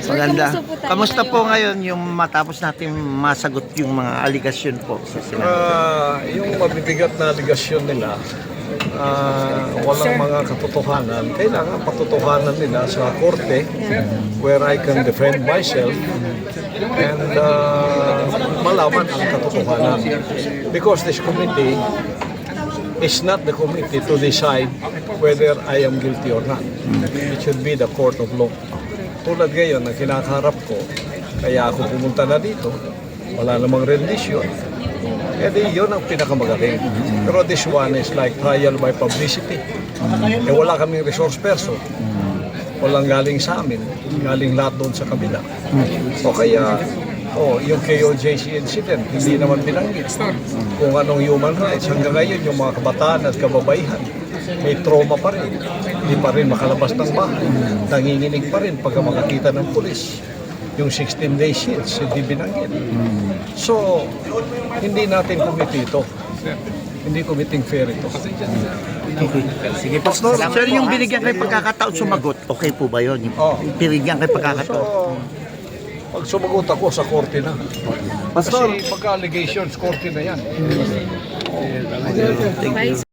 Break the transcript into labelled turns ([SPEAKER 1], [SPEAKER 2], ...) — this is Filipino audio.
[SPEAKER 1] Sir,
[SPEAKER 2] Maganda.
[SPEAKER 1] kamusta po tayo
[SPEAKER 2] Kamusta po
[SPEAKER 1] ngayon?
[SPEAKER 2] yung matapos natin masagot yung mga aligasyon po sa sinabi?
[SPEAKER 3] Ah, yung mabibigat na aligasyon nila, ah, walang mga katotohanan. Kailangan patotohanan nila sa korte where I can defend myself and ah, malaman ang katotohanan. Because this committee is not the committee to decide whether I am guilty or not. It should be the court of law. Tulad ngayon, ang kinakaharap ko, kaya ako pumunta na dito, wala namang rendition. Eh di, yun ang pinakamagaling. Pero this one is like trial by publicity. Eh wala kaming resource person. Walang galing sa amin. Galing lahat doon sa kabila. O kaya, oh, yung KOJC incident, hindi naman binanggit. Kung anong human rights. Hanggang ngayon, yung mga kabataan at kababaihan, may trauma pa rin. Hindi pa rin makalabas ng bahay. Nanginginig pa rin pagka makakita ng pulis. Yung 16 day shields, hindi binanggit. So, hindi natin committee ito. Hindi committing fair ito.
[SPEAKER 2] Sige po. Sir, yung binigyan kayo pagkakataon sumagot, okay po ba yun? Yung
[SPEAKER 3] Oo.
[SPEAKER 2] binigyan kayo
[SPEAKER 3] So,
[SPEAKER 2] pagkakataon?
[SPEAKER 3] Pag sumagot ako sa korte na.
[SPEAKER 4] Pastor,
[SPEAKER 3] Kasi pagka allegations, korte na yan.
[SPEAKER 1] Vice